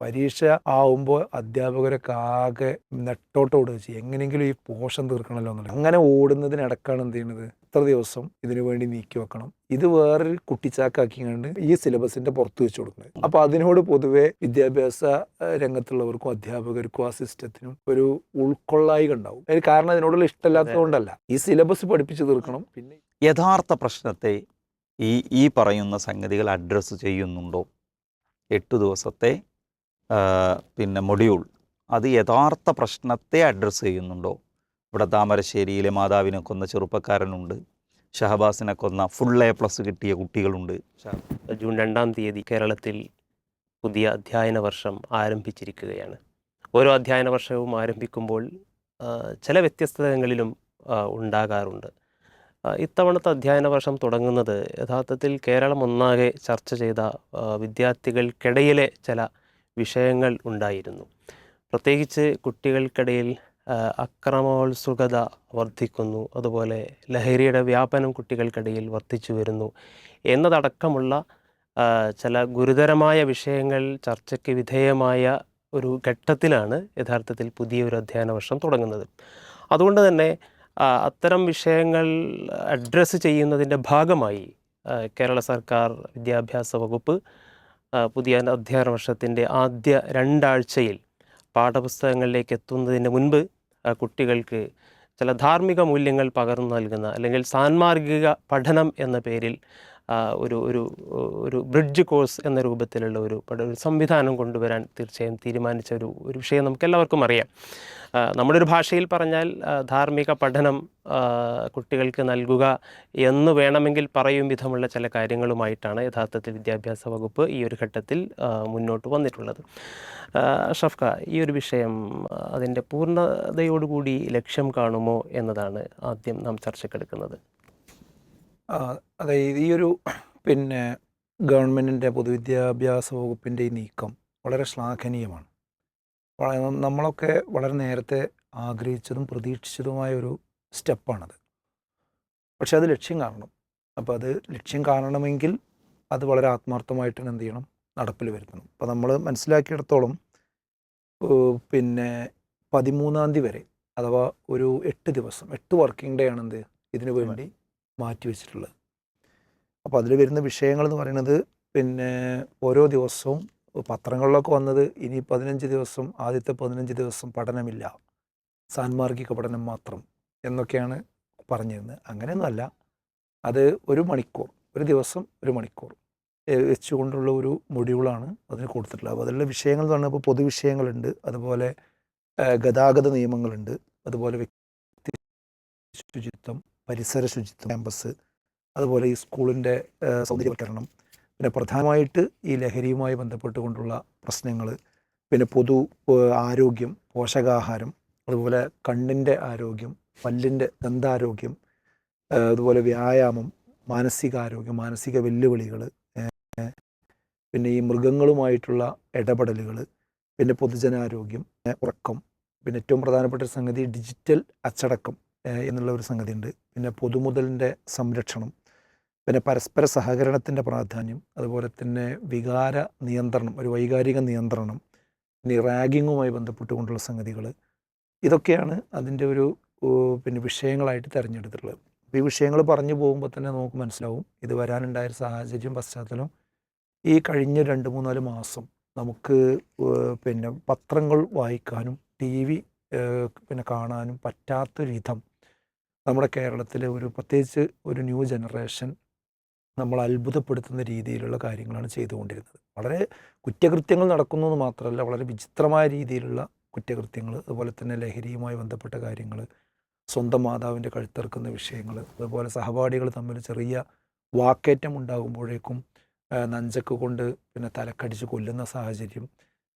പരീക്ഷ ആവുമ്പോൾ അധ്യാപകരൊക്കെ ആകെ നെട്ടോട്ട് ഓടുക ചെയ്യും. എങ്ങനെയെങ്കിലും ഈ പോഷൻ തീർക്കണമല്ലോ എന്നുള്ളത്. അങ്ങനെ ഓടുന്നതിനിടക്കാണ് എന്ത് ചെയ്യുന്നത് ഇത്ര ദിവസം ഇതിനു വേണ്ടി നീക്കി വെക്കണം. ഇത് വേറൊരു കുട്ടിച്ചാക്കാക്കി കണ്ട് ഈ സിലബസിന്റെ പുറത്ത് വെച്ച് കൊടുക്കുന്നത്. അപ്പൊ അതിനോട് പൊതുവെ വിദ്യാഭ്യാസ രംഗത്തുള്ളവർക്കും അധ്യാപകർക്കും ആ സിസ്റ്റത്തിനും ഒരു ഉൾക്കൊള്ളായി ഉണ്ടാവും. അതിന് കാരണം അതിനോടുള്ള ഇഷ്ടമില്ലാത്തതുകൊണ്ടല്ല. ഈ സിലബസ് പഠിപ്പിച്ചു തീർക്കണം. പിന്നെ യഥാർത്ഥ പ്രശ്നത്തെ ഈ ഈ പറയുന്ന സംഗതികൾ അഡ്രസ്സ് ചെയ്യുന്നുണ്ടോ? എട്ട് ദിവസത്തെ പിന്നെ മൊഡ്യൂൾ. അത് യഥാർത്ഥ പ്രശ്നത്തെ അഡ്രസ്സ് ചെയ്യുന്നുണ്ടോ? ഇവിടെ താമരശ്ശേരിയിലെ മാതാവിനെ കൊന്ന ചെറുപ്പക്കാരനുണ്ട്. ഷഹബാസിനെ കൊന്ന ഫുൾ എ പ്ലസ് കിട്ടിയ കുട്ടികളുണ്ട്. ജൂൺ രണ്ടാം തീയതി കേരളത്തിൽ പുതിയ അധ്യയന വർഷം ആരംഭിച്ചിരിക്കുകയാണ്. ഓരോ അധ്യയന വർഷവും ആരംഭിക്കുമ്പോൾ ചില വ്യത്യസ്തതകളിലും ഉണ്ടാകാറുണ്ട്. ഇത്തവണത്തെ അധ്യയന വർഷം തുടങ്ങുന്നത് യഥാർത്ഥത്തിൽ കേരളം ഒന്നാകെ ചർച്ച ചെയ്ത വിദ്യാർത്ഥികൾക്കിടയിലെ ചില വിഷയങ്ങൾ ഉണ്ടായിരുന്നു. പ്രത്യേകിച്ച് കുട്ടികൾക്കിടയിൽ അക്രമോത്സുകത വർദ്ധിക്കുന്നു. അതുപോലെ ലഹരിയുടെ വ്യാപനം കുട്ടികൾക്കിടയിൽ വർദ്ധിച്ചു വരുന്നു. എന്നതടക്കമുള്ള ചില ഗുരുതരമായ വിഷയങ്ങൾ ചർച്ചയ്ക്ക് വിധേയമായ ഒരു ഘട്ടത്തിലാണ് യഥാർത്ഥത്തിൽ പുതിയൊരു അധ്യയന വർഷം തുടങ്ങുന്നത്. അതുകൊണ്ട് തന്നെ അത്തരം വിഷയങ്ങൾ അഡ്രസ്സ് ചെയ്യുന്നതിന്റെ ഭാഗമായി കേരള സർക്കാർ വിദ്യാഭ്യാസ വകുപ്പ് പുതിയ അധ്യയന വർഷത്തിന്റെ ആദ്യ രണ്ടാഴ്ചയിൽ പാഠപുസ്തകങ്ങളിലേക്ക് എത്തുന്നതിന് മുൻപ് കുട്ടികൾക്ക് ചില ധാർമ്മിക മൂല്യങ്ങൾ പകർന്നു നൽകുന്ന അല്ലെങ്കിൽ സാൻമാർഗിക പഠനം എന്ന പേരിൽ ഒരു ഒരു ഒരു ബ്രിഡ്ജ് കോഴ്സ് എന്ന രൂപത്തിലുള്ള ഒരു സംവിധാനം കൊണ്ടുവരാൻ തീർച്ചയായും തീരുമാനിച്ച ഒരു ഒരു വിഷയം നമുക്ക് എല്ലാവർക്കും അറിയാം. നമ്മുടെ ഒരു ഭാഷയിൽ പറഞ്ഞാൽ ധാർമ്മിക പഠനം കുട്ടികൾക്ക് നൽകുക എന്ന് വേണമെങ്കിൽ പറയും വിധമുള്ള ചില കാര്യങ്ങളുമായിട്ടാണ് യഥാർത്ഥത്തിൽ വിദ്യാഭ്യാസ വകുപ്പ് ഈ ഒരു ഘട്ടത്തിൽ മുന്നോട്ട് വന്നിട്ടുള്ളത്. ഷഫ്ക ഈ ഒരു വിഷയം അതിന്റെ പൂർണതയോടുകൂടി ലക്ഷ്യം കാണുമോ എന്നതാണ് ആദ്യം നാം ചർച്ചക്കെടുക്കുന്നത് അതായത് ഈ ഒരു പിന്നെ ഗവൺമെന്റിന്റെ പൊതുവിദ്യാഭ്യാസ വകുപ്പിന്റെ ഈ നീക്കം വളരെ ശ്ലാഘനീയമാണ്. നമ്മളൊക്കെ വളരെ നേരത്തെ ആഗ്രഹിച്ചതും പ്രതീക്ഷിച്ചതുമായ ഒരു സ്റ്റെപ്പാണത്. പക്ഷെ അത് ലക്ഷ്യം കാണണം. അപ്പോൾ അത് ലക്ഷ്യം കാണണമെങ്കിൽ അത് വളരെ ആത്മാർത്ഥമായിട്ട് എന്ത് ചെയ്യണം? നടപ്പിൽ വരുത്തണം. അപ്പോൾ നമ്മൾ മനസ്സിലാക്കിയിടത്തോളം പിന്നെ പതിമൂന്നാം തീയതി വരെ അഥവാ ഒരു എട്ട് ദിവസം എട്ട് വർക്കിംഗ് ഡേ ആണ് എന്ത്? ഇതിനു വേണ്ടി മാറ്റി വെച്ചിട്ടുള്ളത്. അപ്പോൾ അതിൽ വരുന്ന വിഷയങ്ങൾ എന്ന് പറയുന്നത് പിന്നെ ഓരോ ദിവസവും പത്രങ്ങളിലൊക്കെ വന്നത് ഇനി പതിനഞ്ച് ദിവസം ആദ്യത്തെ പതിനഞ്ച് ദിവസം പഠനമില്ല. സാൻമാർഗിക പഠനം മാത്രം എന്നൊക്കെയാണ് പറഞ്ഞിരുന്നത്. അങ്ങനെയൊന്നുമല്ല അത് ഒരു മണിക്കൂർ ഒരു ദിവസം ഒരു മണിക്കൂർ വെച്ചുകൊണ്ടുള്ള ഒരു മൊഡ്യൂളാണ് അതിന് കൊടുത്തിട്ടുള്ളത്. അപ്പോൾ അതിലുള്ള വിഷയങ്ങൾ എന്ന് പറഞ്ഞപ്പോൾ പൊതുവിഷയങ്ങളുണ്ട് അതുപോലെ ഗതാഗത നിയമങ്ങളുണ്ട്. അതുപോലെ വ്യക്തി ശുചിത്വം പരിസര ശുചിത്വം ക്യാമ്പസ് അതുപോലെ ഈ സ്കൂളിന്റെ സൗന്ദര്യവൽക്കരണം. പിന്നെ പ്രധാനമായിട്ട് ഈ ലഹരിയുമായി ബന്ധപ്പെട്ടുകൊണ്ടുള്ള പ്രശ്നങ്ങൾ പിന്നെ പൊതു ആരോഗ്യം പോഷകാഹാരം അതുപോലെ കണ്ണിന്റെ ആരോഗ്യം പല്ലിന്റെ ദന്താരോഗ്യം അതുപോലെ വ്യായാമം മാനസികാരോഗ്യം മാനസിക വെല്ലുവിളികൾ പിന്നെ ഈ മൃഗങ്ങളുമായിട്ടുള്ള ഇടപെടലുകൾ പിന്നെ പൊതുജനാരോഗ്യം ഉറക്കം പിന്നെ ഏറ്റവും പ്രധാനപ്പെട്ട സംഗതി ഡിജിറ്റൽ അച്ചടക്കം. എന്നുള്ള ഒരു സംഗതിയുണ്ട്. പിന്നെ പൊതുമുതലിന്റെ സംരക്ഷണം പിന്നെ പരസ്പര സഹകരണത്തിന്റെ പ്രാധാന്യം അതുപോലെ തന്നെ വികാര നിയന്ത്രണം ഒരു വൈകാരിക നിയന്ത്രണം പിന്നെ റാഗിങ്ങുമായി ബന്ധപ്പെട്ടുകൊണ്ടുള്ള സംഗതികൾ ഇതൊക്കെയാണ് അതിന്റെ ഒരു പിന്നെ വിഷയങ്ങളായിട്ട് തിരഞ്ഞെടുത്തിട്ടുള്ളത്. അപ്പോൾ ഈ വിഷയങ്ങൾ പറഞ്ഞു പോകുമ്പോൾ തന്നെ നമുക്ക് മനസ്സിലാവും ഇത് വരാനുണ്ടായ സാഹചര്യം പശ്ചാത്തലം ഈ കഴിഞ്ഞ രണ്ട് മൂന്നാൽ മാസം നമുക്ക് പിന്നെ പത്രങ്ങൾ വായിക്കാനും ടി വി പിന്നെ കാണാനും പറ്റാത്ത വിധം നമ്മുടെ കേരളത്തിലെ ഒരു പ്രത്യേകിച്ച് ഒരു ന്യൂ ജനറേഷൻ നമ്മൾ അത്ഭുതപ്പെടുത്തുന്ന രീതിയിലുള്ള കാര്യങ്ങളാണ് ചെയ്തുകൊണ്ടിരുന്നത്. വളരെ കുറ്റകൃത്യങ്ങൾ നടക്കുന്നു എന്ന് മാത്രമല്ല വളരെ വിചിത്രമായ രീതിയിലുള്ള കുറ്റകൃത്യങ്ങൾ അതുപോലെ തന്നെ ലഹരിയുമായി ബന്ധപ്പെട്ട കാര്യങ്ങൾ സ്വന്തം മാതാവിന്റെ കഴുത്തിറക്കുന്ന വിഷയങ്ങൾ അതുപോലെ സഹപാഠികൾ തമ്മിൽ ചെറിയ വാക്കേറ്റം ഉണ്ടാകുമ്പോഴേക്കും നഞ്ചക്ക് കൊണ്ട് പിന്നെ തലക്കടിച്ച് കൊല്ലുന്ന സാഹചര്യം.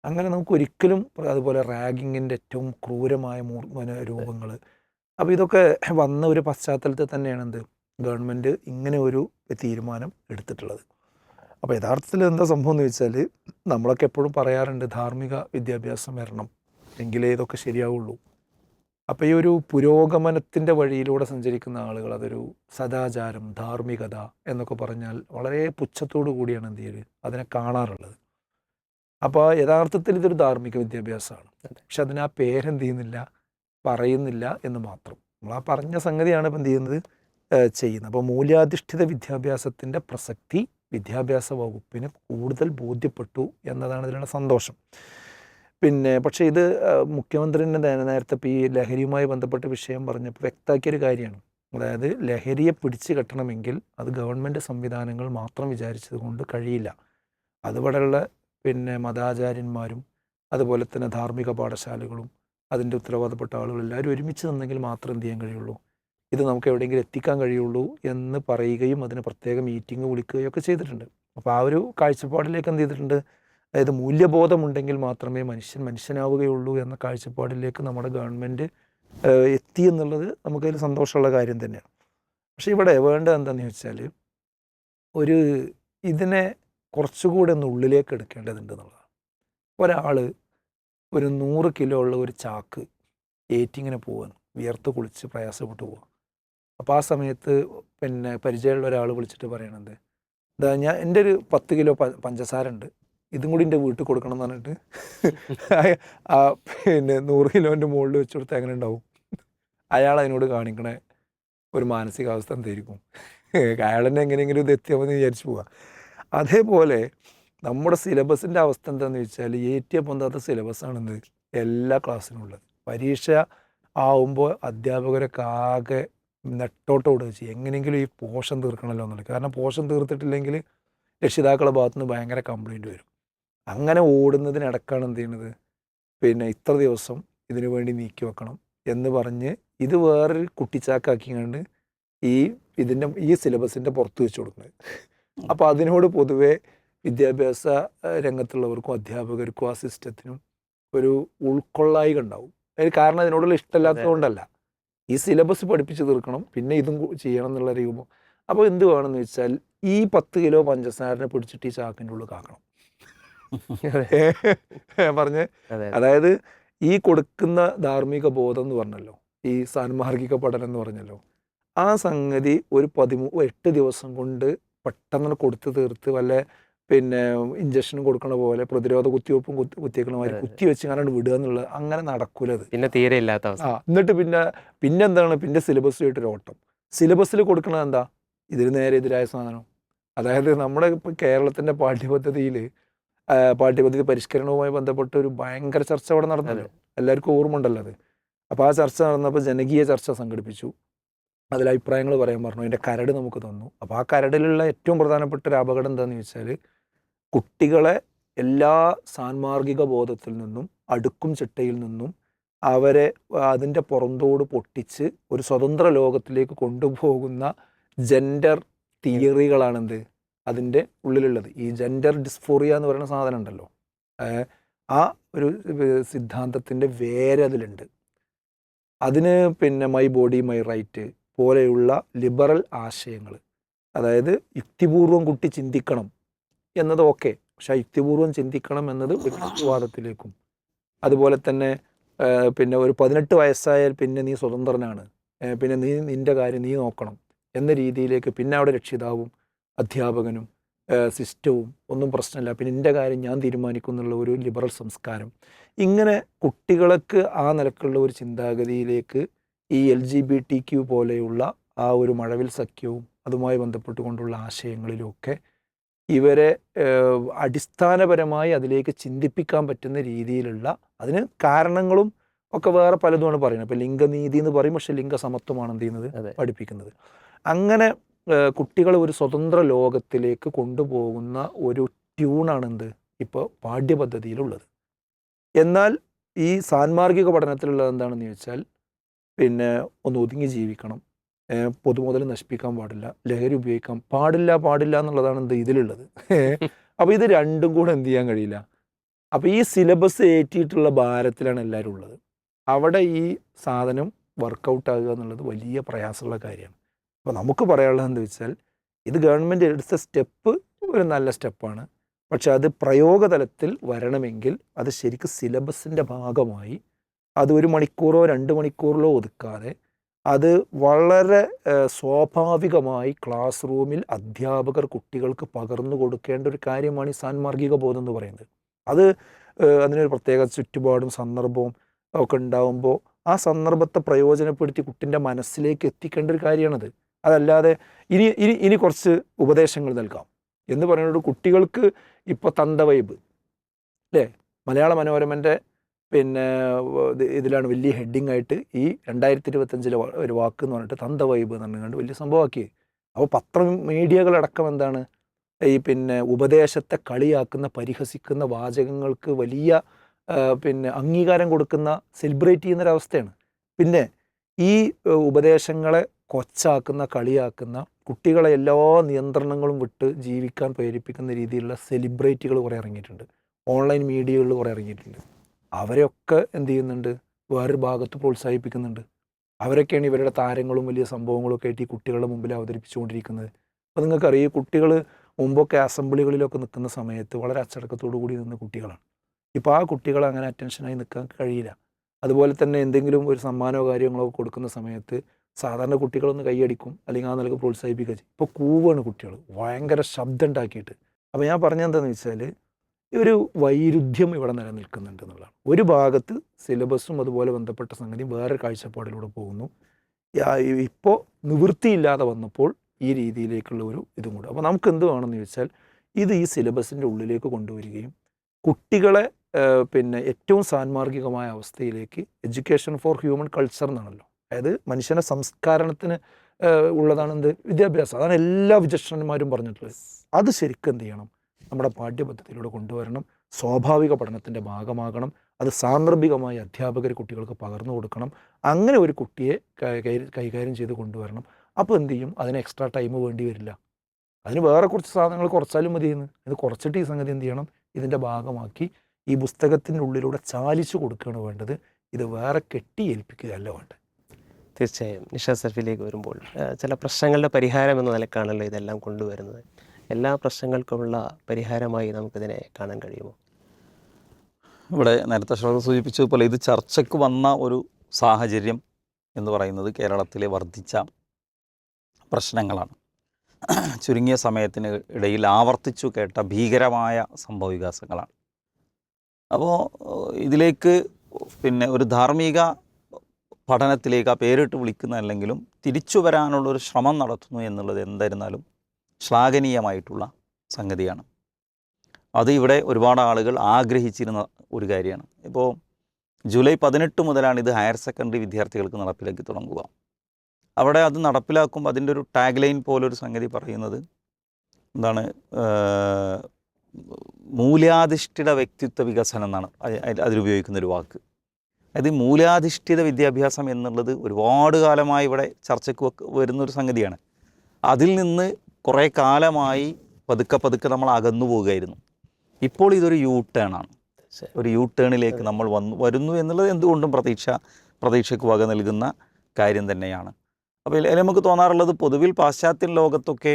അങ്ങനെ നമുക്ക് ഒരിക്കലും അതുപോലെ റാഗിങ്ങിന്റെ ഏറ്റവും ക്രൂരമായ രൂപങ്ങൾ അപ്പോൾ ഇതൊക്കെ വന്ന ഒരു പശ്ചാത്തലത്തിൽ തന്നെയാണ് എന്ത് ഗവൺമെന്റ് ഇങ്ങനെ ഒരു തീരുമാനം എടുത്തിട്ടുള്ളത്. അപ്പോൾ യഥാർത്ഥത്തിൽ എന്താ സംഭവം എന്ന് വെച്ചാൽ നമ്മളൊക്കെ എപ്പോഴും പറയാറുണ്ട് ധാർമ്മിക വിദ്യാഭ്യാസം വരണം എങ്കിലേ ഇതൊക്കെ ശരിയാവുള്ളൂ. അപ്പോൾ ഈ ഒരു പുരോഗമനത്തിന്റെ വഴിയിലൂടെ സഞ്ചരിക്കുന്ന ആളുകൾ അതൊരു സദാചാരം ധാർമ്മികത എന്നൊക്കെ പറഞ്ഞാൽ വളരെ പുച്ഛത്തോടു കൂടിയാണ് എന്ത് ചെയ്യൽ അതിനെ കാണാറുള്ളത്. അപ്പോൾ യഥാർത്ഥത്തിൽ ഇതൊരു ധാർമ്മിക വിദ്യാഭ്യാസമാണ്. പക്ഷെ അതിന് ആ പേരെന്ത് ചെയ്യുന്നില്ല? പറയുന്നില്ല എന്ന് മാത്രം. നമ്മൾ ആ പറഞ്ഞ സംഗതിയാണ് ഇപ്പം എന്ത് ചെയ്യുന്നത്? ചെയ്യുന്നത്. അപ്പോൾ മൂല്യാധിഷ്ഠിത വിദ്യാഭ്യാസത്തിന്റെ പ്രസക്തി വിദ്യാഭ്യാസ വകുപ്പിന് കൂടുതൽ ബോധ്യപ്പെട്ടു എന്നതാണ് ഇതിലുള്ള സന്തോഷം. പിന്നെ പക്ഷേ ഇത് മുഖ്യമന്ത്രിന്റെ മുഖ്യമന്ത്രി നേരത്തെ ഇപ്പോൾ ഈ ലഹരിയുമായി ബന്ധപ്പെട്ട വിഷയം പറഞ്ഞപ്പോൾ വ്യക്തമാക്കിയൊരു കാര്യമാണ്. അതായത് ലഹരിയെ പിടിച്ചു കെട്ടണമെങ്കിൽ അത് ഗവൺമെന്റ് സംവിധാനങ്ങൾ മാത്രം വിചാരിച്ചത് കൊണ്ട് കഴിയില്ല. അതുപോലെയുള്ള പിന്നെ മതാചാര്യന്മാരും അതുപോലെ തന്നെ ധാർമ്മിക പാഠശാലകളും അതിന്റെ ഉത്തരവാദപ്പെട്ട ആളുകൾ എല്ലാവരും ഒരുമിച്ച് നിന്നെങ്കിൽ മാത്രം എന്ത് ചെയ്യാൻ കഴിയുള്ളൂ? ഇത് നമുക്ക് എവിടെയെങ്കിലും എത്തിക്കാൻ കഴിയുള്ളൂ എന്ന് പറയുകയും അതിന് പ്രത്യേക മീറ്റിംഗ് വിളിക്കുകയും ഒക്കെ ചെയ്തിട്ടുണ്ട്. അപ്പോൾ ആ ഒരു കാഴ്ചപ്പാടിലേക്ക് എന്ത് ചെയ്തിട്ടുണ്ട്? അതായത് മൂല്യബോധമുണ്ടെങ്കിൽ മാത്രമേ മനുഷ്യൻ മനുഷ്യനാവുകയുള്ളൂ എന്ന കാഴ്ചപ്പാടിലേക്ക് നമ്മുടെ ഗവൺമെന്റ് എത്തി എന്നുള്ളത് നമുക്കതിൽ സന്തോഷമുള്ള കാര്യം തന്നെയാണ്. പക്ഷേ ഇവിടെ വേണ്ടത് എന്താണെന്ന് ചോദിച്ചാൽ ഒരു ഇതിനെ കുറച്ചുകൂടെ ഒന്ന് ഉള്ളിലേക്ക് എടുക്കേണ്ടതുണ്ട് എന്നുള്ളതാണ്. ഒരാൾ ഒരു നൂറ് കിലോ ഉള്ള ഒരു ചാക്ക് ഏറ്റിങ്ങനെ പോവാണ്. വിയർത്ത് കുളിച്ച് പ്രയാസപ്പെട്ട് പോവാം. അപ്പോൾ ആ സമയത്ത് പിന്നെ പരിചയമുള്ള ഒരാൾ വിളിച്ചിട്ട് പറയണത് എന്താ ഞാൻ എന്റെ ഒരു പത്ത് കിലോ പഞ്ചസാര ഉണ്ട്. ഇതും കൂടി എന്റെ വീട്ടിൽ കൊടുക്കണം എന്ന് പറഞ്ഞിട്ട് ആ പിന്നെ നൂറ് കിലോന്റെ മുകളിൽ വെച്ച് കൊടുത്താൽ എങ്ങനെ ഉണ്ടാവും? അയാൾ അതിനോട് കാണിക്കണ ഒരു മാനസികാവസ്ഥ എന്തായിരിക്കും? അയാൾ എങ്ങനെയെങ്കിലും ഇത് എത്തിയാൽ മതി വിചാരിച്ചു പോവുക അതേപോലെ നമ്മുടെ സിലബസിന്റെ അവസ്ഥ എന്താണെന്ന് വെച്ചാൽ ഏറ്റവും പൊന്താത്ത സിലബസാണെന്ന് എല്ലാ ക്ലാസ്സിനും ഉള്ളത്. പരീക്ഷ ആവുമ്പോൾ അധ്യാപകരൊക്കെ ആകെ നെട്ടോട്ടോട് വെച്ച് എങ്ങനെയെങ്കിലും ഈ പോഷൻ തീർക്കണമല്ലോ എന്നുള്ളത്. കാരണം പോഷൻ തീർത്തിട്ടില്ലെങ്കിൽ രക്ഷിതാക്കളുടെ ഭാഗത്തുനിന്ന് ഭയങ്കര കംപ്ലൈന്റ് വരും. അങ്ങനെ ഓടുന്നതിനിടക്കാണ് എന്ത് ചെയ്യണത്? പിന്നെ ഇത്ര ദിവസം ഇതിനു വേണ്ടി നീക്കി വെക്കണം എന്ന് പറഞ്ഞ് ഇത് വേറൊരു കുട്ടിച്ചാക്കാക്കിക്കൊണ്ട് ഈ ഇതിന്റെ ഈ സിലബസിന്റെ പുറത്ത് വെച്ച് കൊടുക്കുന്നത്. അപ്പോൾ അതിനോട് പൊതുവെ വിദ്യാഭ്യാസ രംഗത്തുള്ളവർക്കും അധ്യാപകർക്കും ആ സിസ്റ്റത്തിനും ഒരു ഉൾക്കൊള്ളായിക ഉണ്ടാവും. അതിന് കാരണം അതിനോടുള്ള ഇഷ്ടമില്ലാത്തതുകൊണ്ടല്ല. ഈ സിലബസ് പഠിപ്പിച്ച് തീർക്കണം പിന്നെ ഇതും ചെയ്യണം എന്നുള്ള രൂപം അപ്പോൾ എന്ത് വേണമെന്ന് വെച്ചാൽ ഈ പത്ത് കിലോ പഞ്ചസാരനെ പിടിച്ചിട്ട് ഈ ചാക്കിന്റെ ഉള്ളിൽ കാക്കണം. പറഞ്ഞ്? അതെ അതായത് ഈ കൊടുക്കുന്ന ധാർമ്മിക ബോധം എന്ന് പറഞ്ഞല്ലോ ഈ സാൻമാർഗിക പഠനം എന്ന് പറഞ്ഞല്ലോ ആ സംഗതി ഒരു പതിമൂ എട്ട് ദിവസം കൊണ്ട് പെട്ടെന്ന് കൊടുത്തു തീർത്ത് വല്ല പിന്നെ ഇഞ്ചക്ഷനും കൊടുക്കണ പോലെ പ്രതിരോധ കുത്തിവെപ്പും കുത്തി കുത്തിയേക്കണ മാതിരി. കുത്തി വെച്ച് കാണാണ്ട് വിടുക എന്നുള്ളത് അങ്ങനെ നടക്കൂലത്. പിന്നെ തീരെ ഇല്ലാത്ത ആ എന്നിട്ട് പിന്നെ പിന്നെ എന്താണ്? പിന്നെ സിലബസുമായിട്ടൊരു ഓട്ടം. സിലബസിൽ കൊടുക്കണത് എന്താ? ഇതിന് നേരെ എതിരായ സാധനം. അതായത് നമ്മുടെ ഇപ്പോൾ കേരളത്തിന്റെ പാഠ്യപദ്ധതിയിൽ പാഠ്യപദ്ധതി പരിഷ്കരണവുമായി ബന്ധപ്പെട്ട് ഒരു ഭയങ്കര ചർച്ച അവിടെ നടന്നല്ലോ എല്ലാവർക്കും ഓർമ്മ ഉണ്ടല്ലോ അത്. അപ്പോൾ ആ ചർച്ച നടന്നപ്പോൾ ജനകീയ ചർച്ച സംഘടിപ്പിച്ചു. അതിൽ അഭിപ്രായങ്ങൾ പറയാൻ പറഞ്ഞു. അതിന്റെ കരട് നമുക്ക് തന്നു. അപ്പോൾ ആ കരടിലുള്ള ഏറ്റവും പ്രധാനപ്പെട്ട ഒരു അപകടം എന്താണെന്ന് ചോദിച്ചാൽ കുട്ടികളെ എല്ലാ സാൻമാർഗിക ബോധത്തിൽ നിന്നും അടുക്കും ചിട്ടയിൽ നിന്നും അവരെ അതിന്റെ പുറന്തോട് പൊട്ടിച്ച് ഒരു സ്വതന്ത്ര ലോകത്തിലേക്ക് കൊണ്ടുപോകുന്ന ജെൻഡർ തിയറികളാണെന്ത്? അതിന്റെ ഉള്ളിലുള്ളത്. ഈ ജെൻഡർ ഡിസ്ഫോറിയ എന്ന് പറയുന്ന സാധനം ഉണ്ടല്ലോ. ആ ഒരു സിദ്ധാന്തത്തിന്റെ വേരതിലുണ്ട് അതിന് പിന്നെ മൈ ബോഡി മൈ റൈറ്റ് പോലെയുള്ള ലിബറൽ ആശയങ്ങൾ. അതായത് യുക്തിപൂർവം കുട്ടി ചിന്തിക്കണം. എന്നത് ഓക്കെ. പക്ഷെ യുക്തിപൂർവം ചിന്തിക്കണം എന്നത് ഒരു യുക്തിവാദത്തിലേക്കും അതുപോലെ തന്നെ പിന്നെ ഒരു പതിനെട്ട് വയസ്സായാൽ പിന്നെ നീ സ്വതന്ത്രനാണ്. പിന്നെ നീ നിന്റെ കാര്യം നീ നോക്കണം എന്ന രീതിയിലേക്ക് പിന്നെ അവിടെ രക്ഷിതാവും അധ്യാപകനും സിസ്റ്റവും ഒന്നും പ്രശ്നമില്ല. പിന്നെ എന്റെ കാര്യം ഞാൻ തീരുമാനിക്കും എന്നുള്ള ഒരു ലിബറൽ സംസ്കാരം. ഇങ്ങനെ കുട്ടികൾക്ക് ആ നിലക്കുള്ള ഒരു ചിന്താഗതിയിലേക്ക് ഈ L G B T Q പോലെയുള്ള ആ ഒരു മഴവിൽ സഖ്യവും അതുമായി ബന്ധപ്പെട്ടുകൊണ്ടുള്ള ആശയങ്ങളിലുമൊക്കെ ഇവരെ അടിസ്ഥാനപരമായി അതിലേക്ക് ചിന്തിപ്പിക്കാൻ പറ്റുന്ന രീതിയിലുള്ള അതിന് കാരണങ്ങളും ഒക്കെ വേറെ പലതുമാണ് പറയുന്നത്. ഇപ്പം ലിംഗനീതി എന്ന് പറയും പക്ഷേ ലിംഗസമത്വമാണ് എന്ത് ചെയ്യുന്നത്? പഠിപ്പിക്കുന്നത്. അങ്ങനെ കുട്ടികളെ ഒരു സ്വതന്ത്ര ലോകത്തിലേക്ക് കൊണ്ടുപോകുന്ന ഒരു ട്യൂണാണ് എന്ത്? ഇപ്പോൾ പാഠ്യപദ്ധതിയിലുള്ളത്. എന്നാൽ ഈ സാൻമാർഗിക പഠനത്തിലുള്ളത് എന്താണെന്ന് ചോദിച്ചാൽ പിന്നെ ഒന്ന് ഒതുങ്ങി ജീവിക്കണം. പൊതുമുതൽ നശിപ്പിക്കാൻ പാടില്ല ലഹരി ഉപയോഗിക്കാൻ പാടില്ല പാടില്ല എന്നുള്ളതാണ് എന്ത് ഇതിലുള്ളത്. അപ്പോൾ ഇത് രണ്ടും കൂടെ എന്ത് ചെയ്യാൻ കഴിയില്ല. അപ്പോൾ ഈ സിലബസ് ഏറ്റിയിട്ടുള്ള ഭാരത്തിലാണ് എല്ലാവരും ഉള്ളത്. അവിടെ ഈ സാധനം വർക്കൗട്ട് ആകുക എന്നുള്ളത് വലിയ പ്രയാസമുള്ള കാര്യമാണ്. അപ്പോൾ നമുക്ക് പറയാനുള്ളത് എന്താ വെച്ചാൽ ഇത് ഗവൺമെന്റ് എടുത്ത സ്റ്റെപ്പ് ഒരു നല്ല സ്റ്റെപ്പാണ് പക്ഷെ അത് പ്രയോഗതലത്തിൽ വരണമെങ്കിൽ അത് ശരിക്കും സിലബസിന്റെ ഭാഗമായി അത് ഒരു മണിക്കൂറോ രണ്ട് മണിക്കൂറിലോ ഒതുക്കാതെ അത് വളരെ സ്വാഭാവികമായി ക്ലാസ് റൂമിൽ അധ്യാപകർ കുട്ടികൾക്ക് പകർന്നു കൊടുക്കേണ്ട ഒരു കാര്യമാണ് ഈ സാൻമാർഗിക ബോധം എന്ന് പറയുന്നത്. അത് അതിനൊരു പ്രത്യേക ചുറ്റുപാടും സന്ദർഭവും ഒക്കെ ഉണ്ടാവുമ്പോൾ ആ സന്ദർഭത്തെ പ്രയോജനപ്പെടുത്തി കുട്ടിന്റെ മനസ്സിലേക്ക് എത്തിക്കേണ്ട ഒരു കാര്യമാണത്. അതല്ലാതെ ഇനി ഇനി ഇനി കുറച്ച് ഉപദേശങ്ങൾ നൽകാം. എന്ന് പറയുന്നത് കുട്ടികൾക്ക് ഇപ്പോൾ തന്തവൈബ് അല്ലേ മലയാള മനോരമന്റെ പിന്നെ ഇതിലാണ് വലിയ ഹെഡിങ് ആയിട്ട് ഈ രണ്ടായിരത്തി ഇരുപത്തഞ്ചിലെ ഒരു വാക്ക് എന്ന് പറഞ്ഞിട്ട് തന്ത വൈബ് എന്ന് പറഞ്ഞുകൊണ്ട് വലിയ സംഭവമാക്കി അപ്പോൾ പത്ര മീഡിയകളടക്കം എന്താണ്? ഈ പിന്നെ ഉപദേശത്തെ കളിയാക്കുന്ന പരിഹസിക്കുന്ന വാചകങ്ങൾക്ക് വലിയ പിന്നെ അംഗീകാരം കൊടുക്കുന്ന സെലിബ്രേറ്റ് ചെയ്യുന്നൊരവസ്ഥയാണ്. പിന്നെ ഈ ഉപദേശങ്ങളെ കൊച്ചാക്കുന്ന കളിയാക്കുന്ന കുട്ടികളെ എല്ലാ നിയന്ത്രണങ്ങളും വിട്ട് ജീവിക്കാൻ പ്രേരിപ്പിക്കുന്ന രീതിയിലുള്ള സെലിബ്രിറ്റികൾ കുറേ ഇറങ്ങിയിട്ടുണ്ട്. ഓൺലൈൻ മീഡിയകളിൽ കുറേ ഇറങ്ങിയിട്ടുണ്ട്. അവരെയൊക്കെ എന്ത് ചെയ്യുന്നുണ്ട്? വേറൊരു ഭാഗത്ത് പ്രോത്സാഹിപ്പിക്കുന്നുണ്ട്. അവരൊക്കെയാണ് ഇവരുടെ താരങ്ങളും വലിയ സംഭവങ്ങളും ഒക്കെ ആയിട്ട് ഈ കുട്ടികളുടെ മുമ്പിൽ അവതരിപ്പിച്ചുകൊണ്ടിരിക്കുന്നത്. അപ്പോൾ നിങ്ങൾക്കറിയാം ഈ കുട്ടികൾ മുമ്പൊക്കെ അസംബ്ലികളിലൊക്കെ നിൽക്കുന്ന സമയത്ത് വളരെ അച്ചടക്കത്തോടു കൂടി നിന്ന കുട്ടികളാണ്. ഇപ്പോൾ ആ കുട്ടികൾ അങ്ങനെ അറ്റൻഷനായി നിൽക്കാൻ കഴിയില്ല. അതുപോലെ തന്നെ എന്തെങ്കിലും ഒരു സമ്മാനമോ കാര്യങ്ങളോ കൊടുക്കുന്ന സമയത്ത് സാധാരണ കുട്ടികളൊന്ന് കൈയടിക്കും അല്ലെങ്കിൽ ആ നിലയ്ക്ക് പ്രോത്സാഹിപ്പിക്കുക ചെയ്യും. ഇപ്പോൾ കൂവാണ് കുട്ടികൾ ഭയങ്കര ശബ്ദം ഉണ്ടാക്കിയിട്ട്. അപ്പോൾ ഞാൻ പറഞ്ഞെന്താണെന്ന് വെച്ചാൽ ഒരു വൈരുദ്ധ്യം ഇവിടെ നിലനിൽക്കുന്നുണ്ട് എന്നുള്ളതാണ്. ഒരു ഭാഗത്ത് സിലബസും അതുപോലെ ബന്ധപ്പെട്ട സംഗതിയും വേറെ കാഴ്ചപ്പാടിലൂടെ പോകുന്നു. ഇപ്പോൾ നിവൃത്തിയില്ലാതെ വന്നപ്പോൾ ഈ രീതിയിലേക്കുള്ള ഒരു ഇതും കൂടെ. അപ്പോൾ നമുക്ക് എന്ത് വേണമെന്ന് ചോദിച്ചാൽ ഇത് ഈ സിലബസിന്റെ ഉള്ളിലേക്ക് കൊണ്ടുവരികയും കുട്ടികളെ പിന്നെ ഏറ്റവും സാൻമാർഗികമായ അവസ്ഥയിലേക്ക് എഡ്യൂക്കേഷൻ ഫോർ ഹ്യൂമൻ കൾച്ചർ എന്നാണല്ലോ. അതായത് മനുഷ്യനെ സംസ്കാരണത്തിന് ഏഹ്, ഉള്ളതാണ് എന്ത്? വിദ്യാഭ്യാസം. അതാണ് എല്ലാ വിചക്ഷണന്മാരും പറഞ്ഞിട്ടുള്ളത്. അത് ശരിക്കും എന്ത് ചെയ്യണം? നമ്മുടെ പാഠ്യപദ്ധതിയിലൂടെ കൊണ്ടുവരണം. സ്വാഭാവിക പഠനത്തിന്റെ ഭാഗമാകണം. അത് സാന്ദർഭികമായി അധ്യാപകർ കുട്ടികൾക്ക് പകർന്നു കൊടുക്കണം. അങ്ങനെ ഒരു കുട്ടിയെ കൈകാര്യം ചെയ്ത് കൊണ്ടുവരണം. അപ്പോൾ എന്ത് ചെയ്യും? അതിന് എക്സ്ട്രാ ടൈം വേണ്ടി വരില്ല. അതിന് വേറെ കുറച്ച് സാധനങ്ങൾ കുറച്ചാലും മതിയെന്ന്. ഇത് കുറച്ചിട്ട് ഈ സംഗതി എന്ത് ചെയ്യണം? ഇതിന്റെ ഭാഗമാക്കി ഈ പുസ്തകത്തിന്റെ ഉള്ളിലൂടെ ചാലിച്ചു കൊടുക്കുകയാണ് വേണ്ടത്. ഇത് വേറെ കെട്ടി ഏൽപ്പിക്കുകയല്ല വേണ്ടത്. തീർച്ചയായും. നിഷാ സർഫിലേക്ക് വരുമ്പോൾ ചില പ്രശ്നങ്ങളുടെ പരിഹാരം എന്ന നിലക്കാണല്ലോ ഇതെല്ലാം കൊണ്ടുവരുന്നത്. എല്ലാ പ്രശ്നങ്ങൾക്കുമുള്ള പരിഹാരമായി നമുക്കിതിനെ കാണാൻ കഴിയുമോ? ഇവിടെ നേരത്തെ ശ്രോത സൂചിപ്പിച്ചതുപോലെ ഇത് ചർച്ചയ്ക്ക് വന്ന ഒരു സാഹചര്യം എന്ന് പറയുന്നത് കേരളത്തിലെ വർദ്ധിച്ച പ്രശ്നങ്ങളാണ്. ചുരുങ്ങിയ സമയത്തിന് ഇടയിൽ ആവർത്തിച്ചു കേട്ട ഭീകരമായ സംഭവവികാസങ്ങളാണ്. അപ്പോൾ ഇതിലേക്ക് പിന്നെ ഒരു ധാർമ്മിക പഠനത്തിലേക്ക് ആ പേരിട്ട് വിളിക്കുന്നതല്ലെങ്കിലും തിരിച്ചു വരാനുള്ളൊരു ശ്രമം നടത്തുന്നു എന്നുള്ളത് എന്തായിരുന്നാലും ശ്ലാഘനീയമായിട്ടുള്ള സംഗതിയാണ്. അത് ഇവിടെ ഒരുപാട് ആളുകൾ ആഗ്രഹിച്ചിരുന്ന ഒരു കാര്യമാണ്. ഇപ്പോൾ ജൂലൈ പതിനെട്ട് മുതലാണ് ഇത് ഹയർ സെക്കൻഡറി വിദ്യാർത്ഥികൾക്ക് നടപ്പിലാക്കി തുടങ്ങുക. അവിടെ അത് നടപ്പിലാക്കുമ്പോൾ അതിന്റെ ഒരു ടാഗ് ലൈൻ പോലൊരു സംഗതി പറയുന്നത് എന്താണ് മൂല്യാധിഷ്ഠിത വ്യക്തിത്വ വികസനം എന്നാണ് അതിലുപയോഗിക്കുന്ന ഒരു വാക്ക്. അതായത് മൂല്യാധിഷ്ഠിത വിദ്യാഭ്യാസം എന്നുള്ളത് ഒരുപാട് കാലമായി ഇവിടെ ചർച്ചയ്ക്ക് വരുന്നൊരു സംഗതിയാണ്. അതിൽ നിന്ന് കുറേ കാലമായി പതുക്കെ പതുക്കെ നമ്മൾ അകന്നു പോവുകയായിരുന്നു ഇപ്പോൾ ഇതൊരു യൂ ടേൺ ആണ് ഒരു യൂ ടേണിലേക്ക് നമ്മൾ വന്നു വരുന്നു എന്നുള്ളത് എന്തുകൊണ്ടും പ്രതീക്ഷ പ്രതീക്ഷയ്ക്ക് വക നൽകുന്ന കാര്യം തന്നെയാണ്. അപ്പോൾ ഇതിൽ നമുക്ക് തോന്നാറുള്ളത് പൊതുവിൽ പാശ്ചാത്യ ലോകത്തൊക്കെ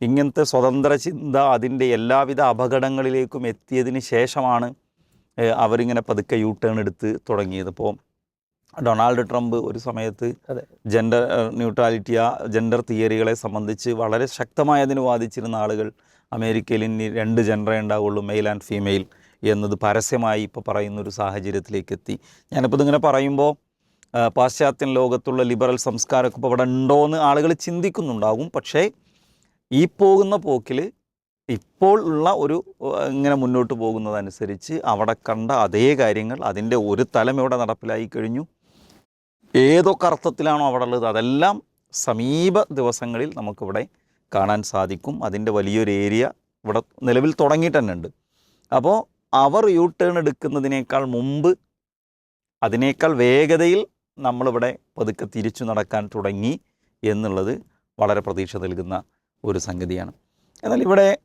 ഇങ്ങനത്തെ സ്വതന്ത്ര ചിന്ത അതിന്റെ എല്ലാവിധ അപകടങ്ങളിലേക്കും എത്തിയതിന് ശേഷമാണ് അവരിങ്ങനെ പതുക്കെ യൂ ടേൺ എടുത്ത് തുടങ്ങിയത്. ഇപ്പോൾ ഡൊണാൾഡ് ട്രംപ് ഒരു സമയത്ത് ജെൻഡർ ന്യൂട്രാലിറ്റി ആ ജെൻഡർ തിയറികളെ സംബന്ധിച്ച് വളരെ ശക്തമായി അതിന് വാദിച്ചിരുന്ന ആളുകൾ അമേരിക്കയിൽ ഇനി രണ്ട് ജെൻഡറേ ഉണ്ടാവുള്ളൂ മെയിൽ ആൻഡ് ഫീമെയിൽ എന്നത് പരസ്യമായി ഇപ്പോൾ പറയുന്ന ഒരു സാഹചര്യത്തിലേക്ക് എത്തി. ഞാനിപ്പോൾ ഇതിങ്ങനെ പറയുമ്പോൾ പാശ്ചാത്യൻ ലോകത്തുള്ള ലിബറൽ സംസ്കാരമൊക്കെ ഇപ്പോൾ ഇവിടെ ഉണ്ടോയെന്ന് ആളുകൾ ചിന്തിക്കുന്നുണ്ടാകും പക്ഷേ ഈ പോകുന്ന പോക്കിൽ ഇപ്പോൾ ഉള്ള ഒരു ഇങ്ങനെ മുന്നോട്ട് പോകുന്നതനുസരിച്ച് അവിടെ കണ്ട അതേ കാര്യങ്ങൾ അതിന്റെ ഒരു തലം ഇവിടെ നടപ്പിലായി കഴിഞ്ഞു. ഏതൊക്കെ അർത്ഥത്തിലാണോ അവിടെ ഉള്ളത് അതെല്ലാം സമീപ ദിവസങ്ങളിൽ നമുക്കിവിടെ കാണാൻ സാധിക്കും. അതിന്റെ വലിയൊരു ഏരിയ ഇവിടെ നിലവിൽ തുടങ്ങിയിട്ട് തന്നെ ഉണ്ട് അപ്പോൾ അവർ യൂ ടേൺ എടുക്കുന്നതിനേക്കാൾ മുമ്പ് അതിനേക്കാൾ വേഗതയിൽ നമ്മളിവിടെ പതുക്കെ തിരിച്ചു നടക്കാൻ തുടങ്ങി എന്നുള്ളത് വളരെ പ്രതീക്ഷ നൽകുന്ന ഒരു സംഗതിയാണ്. എന്നാൽ ഇവിടെ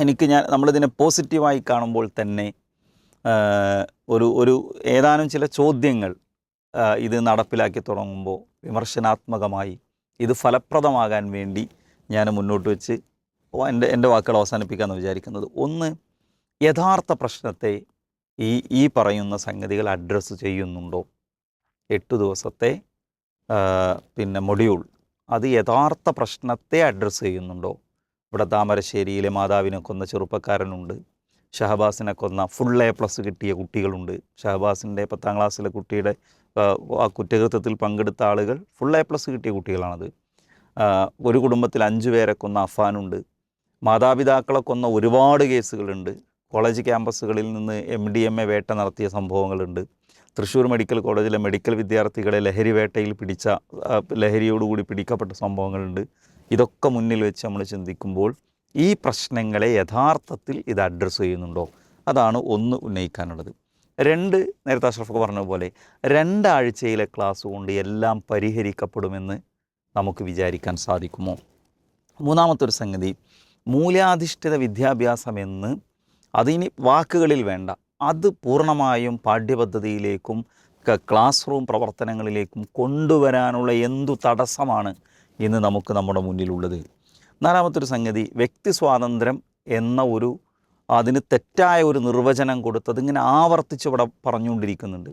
എനിക്ക് ഞാൻ നമ്മളിതിനെ പോസിറ്റീവായി കാണുമ്പോൾ തന്നെ ഒരു ഒരു ഏതാനും ചില ചോദ്യങ്ങൾ ഇത് നടപ്പിലാക്കി തുടങ്ങുമ്പോൾ വിമർശനാത്മകമായി ഇത് ഫലപ്രദമാകാൻ വേണ്ടി ഞാൻ മുന്നോട്ട് വെച്ച് എന്റെ എന്റെ വാക്കുകൾ അവസാനിപ്പിക്കാമെന്ന് വിചാരിക്കുന്നത്. ഒന്ന് യഥാർത്ഥ പ്രശ്നത്തെ ഈ ഈ പറയുന്ന സംഗതികൾ അഡ്രസ്സ് ചെയ്യുന്നുണ്ടോ? എട്ട് ദിവസത്തെ പിന്നെ മൊഡ്യൂൾ അത് യഥാർത്ഥ പ്രശ്നത്തെ അഡ്രസ്സ് ചെയ്യുന്നുണ്ടോ? ഇവിടെ താമരശ്ശേരിയിലെ മാതാവിനെ കൊന്ന ചെറുപ്പക്കാരനുണ്ട്. ഷഹബാസിനെ കൊന്ന ഫുൾ എ പ്ലസ് കിട്ടിയ കുട്ടികളുണ്ട്. ഷഹബാസിന്റെ പത്താം ക്ലാസ്സിലെ കുട്ടിയുടെ ആ, കുറ്റകൃത്യത്തിൽ പങ്കെടുത്ത ആളുകൾ ഫുൾ എ പ്ലസ് കിട്ടിയ കുട്ടികളാണത്. ഒരു കുടുംബത്തിൽ അഞ്ച് പേരെ കൊന്ന അഫാനുണ്ട്. മാതാപിതാക്കളെ കൊന്ന ഒരുപാട് കേസുകളുണ്ട്. കോളേജ് ക്യാമ്പസുകളിൽ നിന്ന് എം ഡി എം എ വേട്ട നടത്തിയ സംഭവങ്ങളുണ്ട്. തൃശ്ശൂർ മെഡിക്കൽ കോളേജിലെ മെഡിക്കൽ വിദ്യാർത്ഥികളെ ലഹരി വേട്ടയിൽ പിടിച്ച ലഹരിയോടുകൂടി പിടിക്കപ്പെട്ട സംഭവങ്ങളുണ്ട്. ഇതൊക്കെ മുന്നിൽ വെച്ച് നമ്മൾ ചിന്തിക്കുമ്പോൾ ഈ പ്രശ്നങ്ങളെ യഥാർത്ഥത്തിൽ ഇത് അഡ്രസ്സ് ചെയ്യുന്നുണ്ടോ? അതാണ് ഒന്ന് ഉന്നയിക്കാനുള്ളത്. രണ്ട് നേരത്തെ അഷ്റഫ് പറഞ്ഞ പോലെ രണ്ടാഴ്ചയിലെ ക്ലാസ് കൊണ്ട് എല്ലാം പരിഹരിക്കപ്പെടുമെന്ന് നമുക്ക് വിചാരിക്കാൻ സാധിക്കുമോ? മൂന്നാമത്തെ ഒരു സംഗതി മൂല്യാധിഷ്ഠിത വിദ്യാഭ്യാസം എന്ന് അതിനി വാക്കുകളിൽ വേണ്ട അത് പൂർണമായും പാഠ്യപദ്ധതിയിലേക്കും ക്ലാസ് റൂം പ്രവർത്തനങ്ങളിലേക്കും കൊണ്ടുവരാനുള്ള എന്തു തടസ്സമാണ് ഇന്ന് നമുക്ക് നമ്മുടെ മുന്നിലുള്ളത്? നാലാമത്തൊരു സംഗതി വ്യക്തി സ്വാതന്ത്ര്യം എന്ന ഒരു അതിന് തെറ്റായ ഒരു നിർവചനം കൊടുത്തത് ഇങ്ങനെ ആവർത്തിച്ച് ഇവിടെ പറഞ്ഞുകൊണ്ടിരിക്കുന്നുണ്ട്.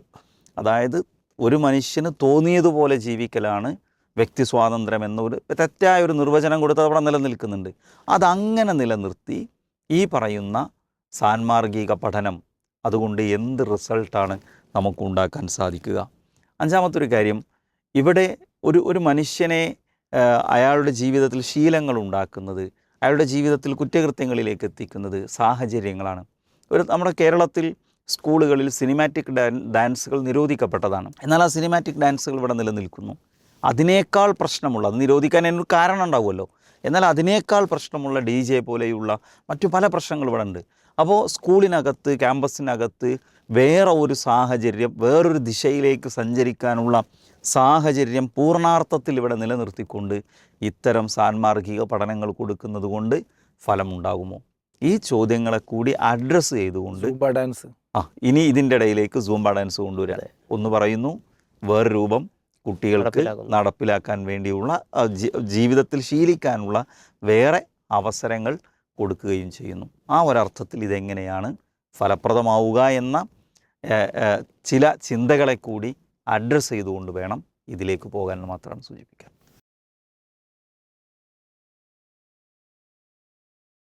അതായത് ഒരു മനുഷ്യന് തോന്നിയതുപോലെ ജീവിക്കലാണ് വ്യക്തി സ്വാതന്ത്ര്യം എന്നൊരു തെറ്റായ ഒരു നിർവചനം കൊടുത്തത് അവിടെ നിലനിൽക്കുന്നുണ്ട്. അതങ്ങനെ നിലനിർത്തി ഈ പറയുന്ന സാൻമാർഗിക പഠനം അതുകൊണ്ട് എന്ത് റിസൾട്ടാണ് നമുക്ക് ഉണ്ടാക്കാൻ സാധിക്കുക. അഞ്ചാമത്തെ ഒരു കാര്യം ഇവിടെ ഒരു ഒരു മനുഷ്യനെ അയാളുടെ ജീവിതത്തിൽ ശീലങ്ങൾ ഉണ്ടാക്കുന്നത് അയാളുടെ ജീവിതത്തിൽ കുറ്റകൃത്യങ്ങളിലേക്ക് എത്തിക്കുന്നത് സാഹചര്യങ്ങളാണ്. ഒരു നമ്മുടെ കേരളത്തിൽ സ്കൂളുകളിൽ സിനിമാറ്റിക് ഡാൻ ഡാൻസുകൾ നിരോധിക്കപ്പെട്ടതാണ്. എന്നാൽ ആ സിനിമാറ്റിക് ഡാൻസുകൾ ഇവിടെ നിലനിൽക്കുന്നു. അതിനേക്കാൾ പ്രശ്നമുള്ള അത് നിരോധിക്കാൻ അതിനൊരു കാരണം ഉണ്ടാവുമല്ലോ. എന്നാൽ അതിനേക്കാൾ പ്രശ്നമുള്ള ഡി ജെ പോലെയുള്ള മറ്റു പല പ്രശ്നങ്ങൾ ഇവിടെ ഉണ്ട്. അപ്പോൾ സ്കൂളിനകത്ത് ക്യാമ്പസിനകത്ത് വേറെ ഒരു സാഹചര്യം വേറൊരു ദിശയിലേക്ക് സഞ്ചരിക്കാനുള്ള സാഹചര്യം പൂർണാർത്ഥത്തിൽ ഇവിടെ നിലനിർത്തിക്കൊണ്ട് ഇത്തരം സാൻമാർഗിക പഠനങ്ങൾ കൊടുക്കുന്നത് കൊണ്ട് ഫലമുണ്ടാകുമോ? ഈ ചോദ്യങ്ങളെ കൂടി അഡ്രസ്സ് ചെയ്തുകൊണ്ട് ഡാൻസ് ആ ഇനി ഇതിന്റെ ഇടയിലേക്ക് സൂംബ ഡാൻസ് കൊണ്ടുവരാം. ഒന്ന് പറയുന്നു വേറെ രൂപം കുട്ടികൾക്ക് നടപ്പിലാക്കാൻ വേണ്ടിയുള്ള ജീവിതത്തിൽ ശീലിക്കാനുള്ള വേറെ അവസരങ്ങൾ കൊടുക്കുകയും ചെയ്യുന്നു. ആ ഒരർത്ഥത്തിൽ ഇതെങ്ങനെയാണ് ഫലപ്രദമാവുക എന്ന ചില ചിന്തകളെ കൂടി അഡ്രസ്സ് ചെയ്തുകൊണ്ട് വേണം ഇതിലേക്ക് പോകാൻ മാത്രമാണ് സൂചിപ്പിക്കുക